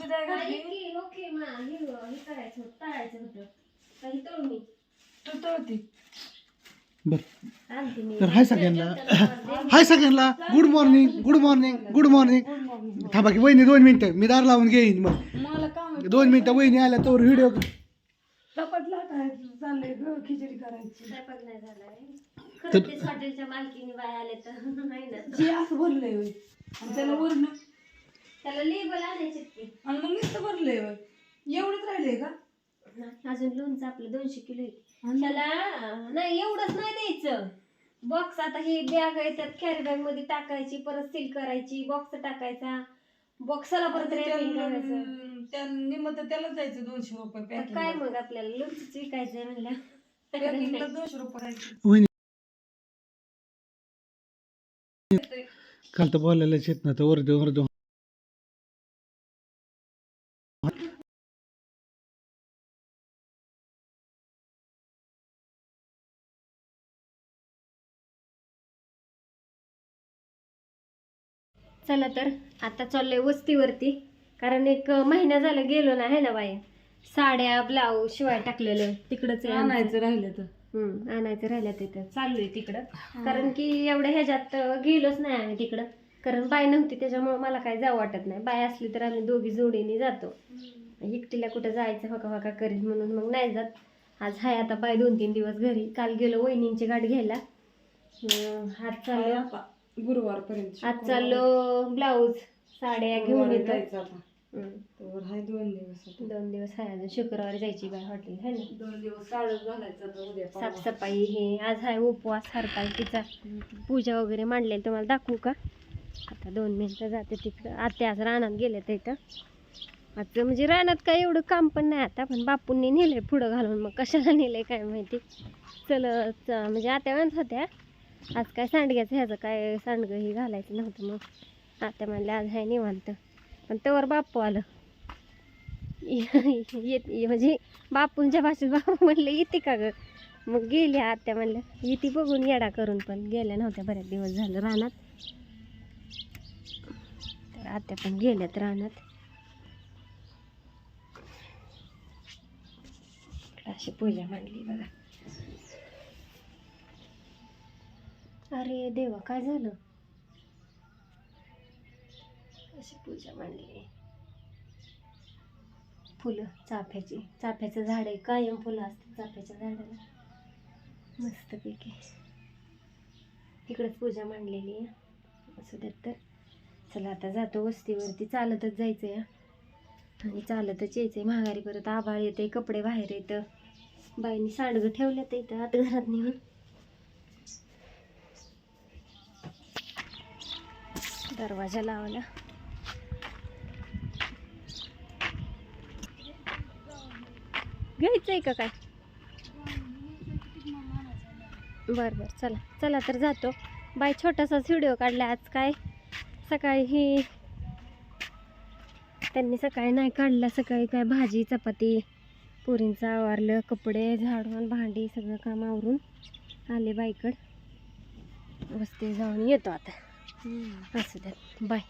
बी काय घातली okay okay मा हे हे करायचं होतं तळायचं होतं. काही तळून मी. तू तळती बर. आणते मी. तर हाय सगळ्यांना. हाय सगळ्यांना. Good morning good morning good morning थांबा की वहिनी दोन मिनिटं. मी दार लावून घेईन मग. मला काम आहे. दोन मिनिटं वहिनी आल्या तर व्हिडिओ चपातला काय चाललंय ग खिचडी करायची. स्वयंपाक नाही झालाय. खरं तेच हॉटेलच्या मालकीने बाय आले तर आहे ना. जे असं भरलंय होय. आणि त्याला वरण त्याला लेबल आणायचे की. आणि मग नुसतं भरलंय होय. एवढंच राहिलंय का? अजून लोणचं आपलं दोनशे किलो आहे. आणि? त्याला अं, नाही एवढंच नाही द्यायचं. बॉक्स आता ही बॅग आहे त्यात कॅरी बॅगमध्ये टाकायची परत सील करायची बॉक्स टाकायचा. बॉक्सला परत रॅपिंग करायचं. त्या- त्याला जायचं दोनशे रुपये तर काय पॅकिंग मग आपल्याला? लोणचंच विकायचंय म्हणलं. पॅकिंगला दोनशे रुपये राहायचे काल तर बोलायला येत ना तर वर्ध वर्ध चला तर. आता चाललोय वस्तीवरती. कारण एक महिना झाला गेलो ना है ना बाई? साड्या ब्लाऊज शिवाय टाकलेलं तिकडच आणायचं राहिलं तर. हम्म आणायचं राहिलं तिथं चाललोय तिकडं. कारण की एवढ्या ह्याच्यात गेलोच नाही आम्ही तिकडं. कारण बाय नव्हती त्याच्यामुळे मला काय जावं वाटत नाही. बाय असली तर आम्ही दोघी जोडीने जातो. एकटीला कुठं जायचं हका हका करीत म्हणून मग नाही जात. आज हाय आता बाय दोन तीन दिवस घरी. काल गेलो वहिनींची गाठ घ्यायला. अं, आज चाललो गुरुवार पर्यंत आज चाललो ब्लाऊज साड्या घेऊन येतो. जायचं आता. हम्म. तर हाय दोन दिवस आता. दोन दिवस आहे अजून. शुक्रवारी जायची बाय हॉटेल है ना? दोन दिवस काढत घालायचं आता उद्या परवा. साफसफाई हे आज आहे उपवास हरताळकीचा पूजा वगैरे मांडलेली तुम्हाला दाखवू का? आता दोन मिनिटं जाते तिकडं. आत्या आज रानात गेले तर इथं. आता म्हणजे रानात काय एवढं काम पण नाही आता पण बापूंनी नेलंय पुढं घालून. मग कशाला नेलंय काय माहिती? चल च- म्हणजे आत्या म्हणत होत्या आज काय सांडग्याचं ह्याचं काय सांडगं हे घालायचं नव्हतं मग. आत्या म्हणल्या आज आहे निवांत. पण तवर बापू आलं. येत म्हणजे बापूंच्या भाषेत बापू म्हणलं येते का ग? मग गेल्या आत्या म्हणलं येते बघून येडा करून. पण गेल्या नव्हत्या बऱ्याच दिवस झालं रानात. तर आत्या पण गेल्यात रानात. अशी पूजा मांडली बघा. अरे देवा काय झालं? अशी पूजा मांडली. फुलं चाफ्याची. चाफ्याचं झाड आहे कायम फुलं असतात चाफ्याच्या झाडाला. मस्तपैकी. इकडंच पूजा मांडलेली आहे. असू द्यात तर. चला आता जातो वस्तीवरती. चालतच जायचं आहे आणि चालतच यायचंय. महागारी परत आभाळ येते कपडे बाहेर येतं. बाईंनी सांडगं ठेवल्यात इथं आता घरात नेऊन. दरवाजा लावला. घ्यायचंय का काय? बर बर. चला चला तर जातो. बाय छोटासाच व्हिडिओ काढला आज काय? सकाळी ही त्यांनी सकाळी नाही काढला सकाळी काय भाजी चपाती पुरींचं आवारलं कपडे झाडून भांडी सगळं काम आवरून आले बाईकड. वस्ती जाऊन येतो आता. असू द्या बाय